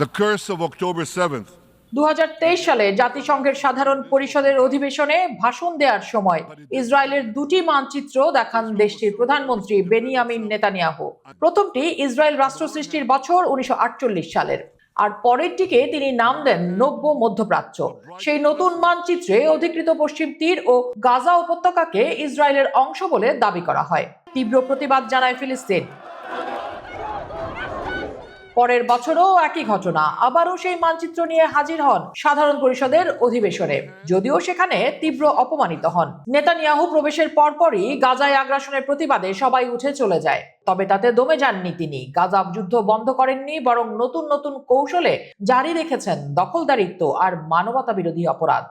The curse of October 7th দু সালে জাতিসংঘের সাধারণ পরিষদের অধিবেশনে ভাষণ দেওয়ার সময় ইসরায়েলের দুটি মানচিত্র দেখান দেশটির প্রধানমন্ত্রী বেনিয়ামিন নেতানিয়াহু। প্রথমটি ইসরায়েল রাষ্ট্র সৃষ্টির বছর উনিশশো আটচল্লিশ সালের। আর পরেরটিকে তিনি নাম দেন নব্য মধ্যপ্রাচ্য। সেই নতুন মানচিত্রে অধিকৃত পশ্চিম তীর ও গাজা উপত্যকাকে ইসরায়েলের অংশ বলে দাবি করা হয়। তীব্র প্রতিবাদ জানায় ফিলিস্তিন। পরের বছরও একই ঘটনা। আবারও সেই মানচিত্র নিয়ে হাজির হন সাধারণ পরিষদের অধিবেশনে। যদিও সেখানে তীব্র অপমানিত হন। নেতানিয়াহু প্রবেশের পরপরই গাজায় আগ্রাসনের প্রতিবাদে সবাই উঠে চলে যায়। তবে তাতে দমে যাননি তিনি। গাজা যুদ্ধ বন্ধ করেননি, বরং নতুন নতুন কৌশলে জারি রেখেছেন দখলদারিত্ব আর মানবতা বিরোধী অপরাধ।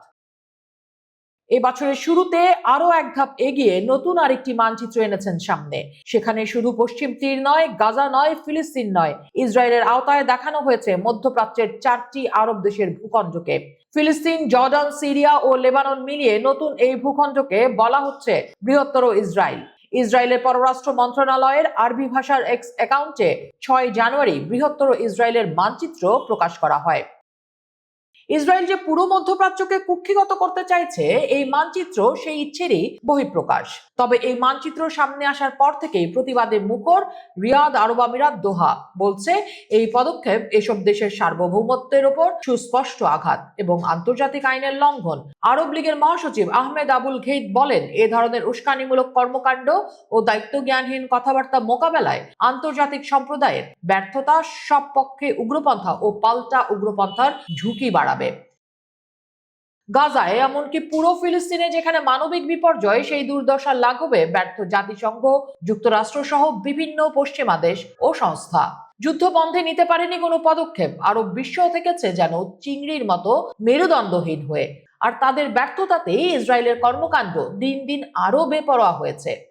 এ বছরের শুরুতে আরও এক ধাপ এগিয়ে নতুন আরেকটি মানচিত্র এনেছেন সামনে। সেখানে শুধু পশ্চিম তীর নয়, গাজা নয়, ফিলিস্তিন নয়, ইসরায়েলের আওতায় দেখানো হয়েছে মধ্যপ্রাচ্যের চারটি আরব দেশের ভূখণ্ডকে। ফিলিস্তিন, জর্ডান, সিরিয়া ও লেবানন মিলিয়ে নতুন এই ভূখণ্ডকে বলা হচ্ছে বৃহত্তর ইসরায়েল। ইসরায়েলের পররাষ্ট্র মন্ত্রণালয়ের আরবি ভাষার এক্স অ্যাকাউন্টে ছয় জানুয়ারি বৃহত্তর ইসরায়েলের মানচিত্র প্রকাশ করা হয়। ইসরায়েল যে পুরো মধ্যপ্রাচ্যকে কুক্ষিগত করতে চাইছে, এই মানচিত্র সেই ইচ্ছেরই বহিঃপ্রকাশ। তবে এই মানচিত্র সামনে আসার পর থেকেই প্রতিবাদে মুখর রিয়াদ আরব আমিরাত দোহা বলছে, এই পদক্ষেপ এসব দেশের সার্বভৌমত্বের ওপর সুস্পষ্ট আঘাত এবং আন্তর্জাতিক আইনের লঙ্ঘন। আরব লীগের মহাসচিব আহমেদ আবুল ঘেইদ বলেন, এ ধরনের উস্কানিমূলক কর্মকাণ্ড ও দায়িত্বজ্ঞানহীন কথাবার্তা মোকাবেলায় আন্তর্জাতিক সম্প্রদায়ের ব্যর্থতা সব পক্ষে উগ্রপন্থা ও পাল্টা উগ্রপন্থার ঝুঁকি বাড়াবে। গাজায় এমনকি পুরো ফিলিস্তিনে যেখানে মানবিক বিপর্যয়, সেই দুর্দশা লাঘবে ব্যর্থ জাতিসংঘ, যুক্তরাষ্ট্র সহ বিভিন্ন পশ্চিমা দেশ ও সংস্থা। যুদ্ধ বন্ধে নিতে পারেনি কোনো পদক্ষেপ। আরও বিশ্ব থেকেছে যেন চিংড়ির মতো মেরুদণ্ডহীন হয়ে। আর তাদের ব্যর্থতাতেই ইসরায়েলের কর্মকাণ্ড দিন দিন আরও বেপরোয়া হয়েছে।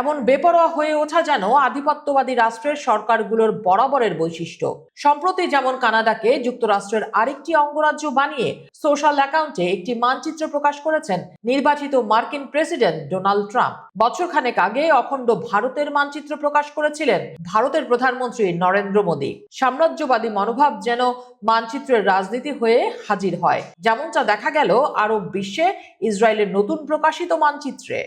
এমন বেপরোয়া হয়ে ওঠা যেন আধিপত্যবাদী রাষ্ট্রের সরকারগুলোর বরাবরের বৈশিষ্ট্য। সম্প্রতি যেমন কানাডাকে যুক্তরাষ্ট্রের আরেকটি অঙ্গরাজ্য বানিয়ে সোশ্যাল অ্যাকাউন্টে একটি মানচিত্র প্রকাশ করেছেন নির্বাচিত মার্কিন প্রেসিডেন্ট ডোনাল্ড ট্রাম্প। বছরখানেক আগে অখণ্ড ভারতের মানচিত্র প্রকাশ করেছিলেন ভারতের প্রধানমন্ত্রী নরেন্দ্র মোদী। সাম্রাজ্যবাদী মনোভাব যেন মানচিত্রের রাজনীতি হয়ে হাজির হয়। যেমনটা দেখা গেল আরব বিশ্বে ইসরায়েলের নতুন প্রকাশিত মানচিত্রে।